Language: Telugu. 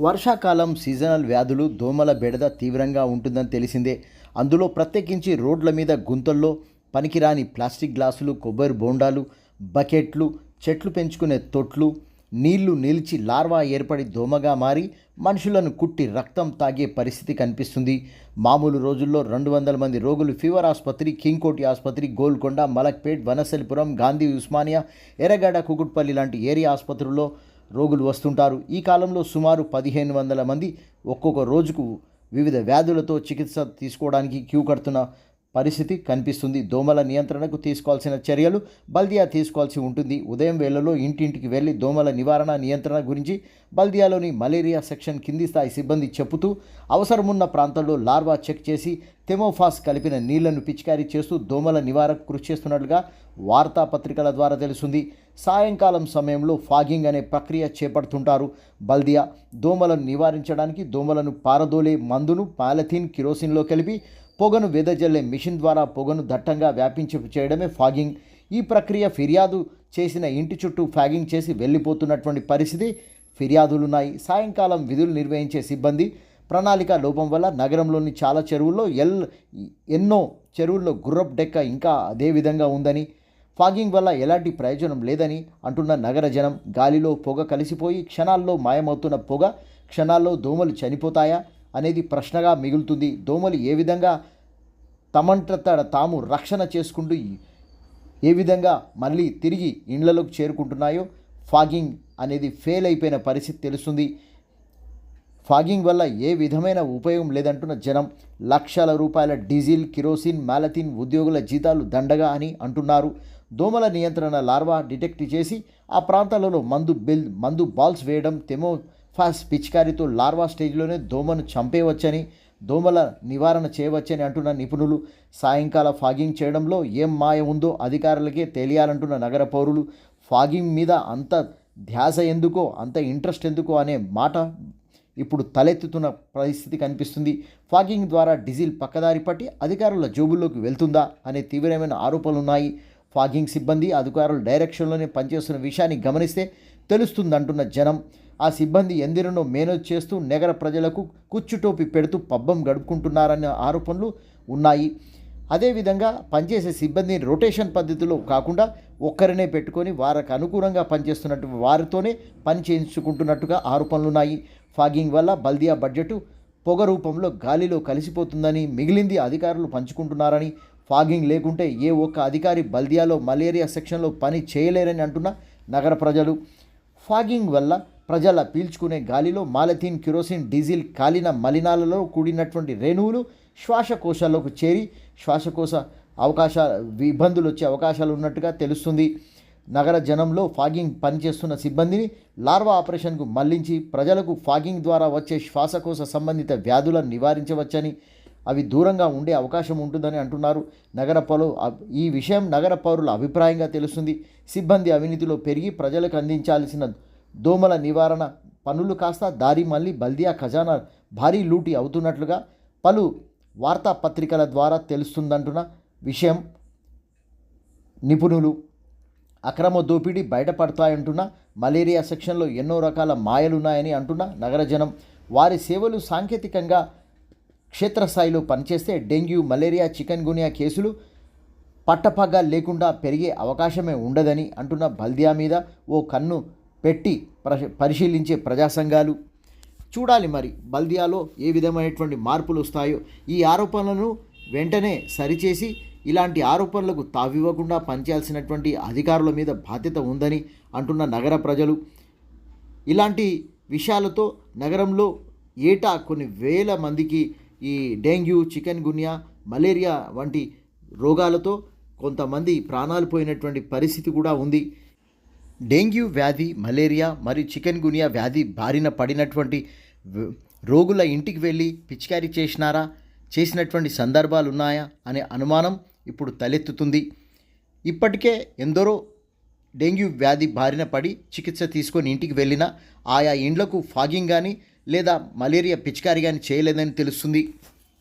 వర్షాకాలం సీజనల్ వ్యాధులు దోమల బెడద తీవ్రంగా ఉంటుందని తెలిసిందే. అందులో ప్రత్యేకించి రోడ్ల మీద గుంతల్లో పనికిరాని ప్లాస్టిక్ గ్లాసులు కొబ్బరి బోండాలు బకెట్లు చెట్లు పెంచుకునే తొట్లు నీళ్ళు నిలిచి లార్వా ఏర్పడి దోమగా మారి మనుషులను కుట్టి రక్తం తాగే పరిస్థితి కనిపిస్తుంది. మామూలు రోజుల్లో రెండు వందల మంది రోగులు ఫీవర్ ఆసుపత్రి కింగ్కోటి ఆసుపత్రి గోల్కొండ మలక్పేట్ వనసలిపురం గాంధీ ఉస్మానియా ఎర్రగడ్డ కుకుట్పల్లి లాంటి ఏరియా ఆసుపత్రుల్లో రోగులు వస్తుంటారు. ఈ కాలంలో సుమారు పదిహేను వందల మంది ఒక్కొక్క రోజుకు వివిధ వ్యాధులతో చికిత్స తీసుకోవడానికి క్యూ కడుతున్న పరిస్థితి కనిపిస్తుంది. దోమల నియంత్రణకు తీసుకోవాల్సిన చర్యలు బల్దియా తీసుకోవాల్సి ఉంటుంది. ఉదయం వేళలో ఇంటింటికి వెళ్ళి దోమల నివారణ నియంత్రణ గురించి బల్దియాలోని మలేరియా సెక్షన్ కింది స్థాయి సిబ్బంది చెబుతూ అవసరమున్న ప్రాంతాల్లో లార్వా చెక్ చేసి తెమోఫాస్ కలిపిన నీళ్ళను పిచికారీ చేస్తూ దోమల నివారణకు కృషి చేస్తున్నట్లుగా వార్తాపత్రికల ద్వారా తెలుస్తుంది. సాయంకాలం సమయంలో ఫాగింగ్ అనే ప్రక్రియ చేపడుతుంటారు. బల్దియా దోమలను నివారించడానికి దోమలను పారదోలే మందును పాలథీన్ కిరోసిన్లో కలిపి పొగను వెదజల్లే మిషన్ ద్వారా పొగను దట్టంగా వ్యాపించి చేయడమే ఫాగింగ్. ఈ ప్రక్రియ ఫిర్యాదు చేసిన ఇంటి చుట్టూ ఫాగింగ్ చేసి వెళ్ళిపోతున్నటువంటి పరిస్థితి ఫిర్యాదులున్నాయి. సాయంకాలం విధులు నిర్వహించే సిబ్బంది ప్రణాళిక లోపం వల్ల నగరంలోని చాలా చెరువుల్లో ఎల్ ఎన్నో చెరువుల్లో గుర్రప్ డెక్క ఇంకా అదే విధంగా ఉందని ఫాగింగ్ వల్ల ఎలాంటి ప్రయోజనం లేదని అంటున్న నగర జనం. గాలిలో పొగ కలిసిపోయి క్షణాల్లో మాయమవుతున్న పొగ క్షణాల్లో దోమలు చనిపోతాయా? అనేది ప్రశ్నగా మిగులుతుంది. దోమలు ఏ విధంగా తమంతట తాము రక్షణ చేసుకుంటూ ఏ విధంగా మళ్ళీ తిరిగి ఇండ్లలోకి చేరుకుంటున్నాయో ఫాగింగ్ అనేది ఫెయిల్ అయిపోయిన పరిస్థితి తెలుస్తుంది. ఫాగింగ్ వల్ల ఏ విధమైన ఉపయోగం లేదంటున్న జనం లక్షల రూపాయల డీజిల్ కిరోసిన్ మాలథిన్ ఉద్యోగుల జీతాలు దండగా అని అంటున్నారు. దోమల నియంత్రణ లార్వా డిటెక్ట్ చేసి ఆ ప్రాంతాలలో మందు బిల్ మందు బాల్స్ వేయడం తెమో ఫాస్ పిచికారితో లార్వా స్టేజ్లోనే దోమను చంపేయవచ్చని దోమల నివారణ చేయవచ్చని అంటున్న నిపుణులు. సాయంకాల ఫాగింగ్ చేయడంలో ఏం మాయ ఉందో అధికారులకే తెలియాలంటున్న నగర పౌరులు. ఫాగింగ్ మీద అంత ధ్యాస ఎందుకో అంత ఇంట్రెస్ట్ ఎందుకో అనే మాట ఇప్పుడు తలెత్తుతున్న పరిస్థితి కనిపిస్తుంది. ఫాగింగ్ ద్వారా డీజిల్ పక్కదారి పట్టి అధికారుల జోబుల్లోకి వెళ్తుందా అనే తీవ్రమైన ఆరోపణలు ఉన్నాయి ఫాగింగ్ సిబ్బంది అధికారుల డైరెక్షన్లోనే పనిచేస్తున్న విషయాన్ని గమనిస్తే తెలుస్తుందంటున్న జనం. ఆ సిబ్బంది ఎందరినో మేనేజ్ చేస్తూ నగర ప్రజలకు కుచ్చుటోపి పెడుతూ పబ్బం గడుపుకుంటున్నారనే ఆరోపణలు ఉన్నాయి. అదేవిధంగా పనిచేసే సిబ్బందిని రొటేషన్ పద్ధతిలో కాకుండా ఒక్కరినే పెట్టుకొని వారికి అనుకూలంగా పనిచేస్తున్నట్టు వారితోనే పని చేయించుకుంటున్నట్టుగా ఆరోపణలు ఉన్నాయి ఫాగింగ్ వల్ల బల్దియా బడ్జెట్ పొగ రూపంలో గాలిలో కలిసిపోతుందని మిగిలింది అధికారులు పంచుకుంటున్నారని ఫాగింగ్ లేకుంటే ఏ ఒక్క అధికారి బల్దియాలో మలేరియా సెక్షన్లో పని చేయలేరని అంటున్న నగర ప్రజలు. ఫాగింగ్ వల్ల ప్రజల పీల్చుకునే గాలిలో మాలథీన్ కిరోసిన్ డీజిల్ కాలిన మలినాలలో కూడినటువంటి రేణువులు శ్వాసకోశాల్లోకి చేరి శ్వాసకోశ అవకాశ ఇబ్బందులు వచ్చే అవకాశాలు ఉన్నట్టుగా తెలుస్తుంది. నగర జనంలో ఫాగింగ్ పనిచేస్తున్న సిబ్బందిని లార్వా ఆపరేషన్కు మళ్ళించి ప్రజలకు ఫాగింగ్ ద్వారా వచ్చే శ్వాసకోశ సంబంధిత వ్యాధులను నివారించవచ్చని అవి దూరంగా ఉండే అవకాశం ఉంటుందని అంటున్నారు. నగర పౌరు ఈ విషయం నగర పౌరుల అభిప్రాయంగా తెలుస్తుంది. సిబ్బంది అవినీతిలో పెరిగి ప్రజలకు అందించాల్సిన దోమల నివారణ పనులు కాస్త దారి మళ్ళీ బల్దియా ఖజానా భారీ లూటీ అవుతున్నట్లుగా పలు వార్తాపత్రికల ద్వారా తెలుస్తుందంటున్న విషయం నిపుణులు. అక్రమ దోపిడీ బయటపడతాయంటున్న మలేరియా సెక్షన్లో ఎన్నో రకాల మాయలున్నాయని అంటున్న నగర జనం వారి సేవలు సాంకేతికంగా క్షేత్రస్థాయిలో పనిచేస్తే డెంగ్యూ మలేరియా చికెన్ గునియా కేసులు పట్టపగ్గా లేకుండా పెరిగే అవకాశమే ఉండదని అంటున్న బల్దియా మీద ఓ కన్ను పెట్టి పరిశీలించే ప్రజా సంఘాలు చూడాలి మరి బల్దియాలో ఏ విధమైనటువంటి మార్పులు వస్తాయో. ఈ ఆరోపణలను వెంటనే సరిచేసి ఇలాంటి ఆరోపణలకు తావివ్వకుండా పనిచేయాల్సినటువంటి అధికారుల మీద బాధ్యత ఉందని అంటున్న నగర ప్రజలు. ఇలాంటి విషయాలతో నగరంలో ఏటా కొన్ని వేల మందికి ఈ డెంగ్యూ చికెన్ గున్యా మలేరియా వంటి రోగాలతో కొంతమంది ప్రాణాలు పోయినటువంటి పరిస్థితి కూడా ఉంది. డెంగ్యూ వ్యాధి మలేరియా మరియు చికెన్ గునియా వ్యాధి బారిన పడినటువంటి రోగుల ఇంటికి వెళ్ళి పిచికారీ చేసినారా? చేసినటువంటి సందర్భాలు ఉన్నాయా అనే అనుమానం ఇప్పుడు తలెత్తుతుంది. ఇప్పటికే ఎందరో డెంగ్యూ వ్యాధి బారిన పడి చికిత్స తీసుకొని ఇంటికి వెళ్ళినా ఆయా ఇండ్లకు ఫాగింగ్ కానీ లేదా మలేరియా పిచికారి కానీ చేయలేదని తెలుస్తుంది.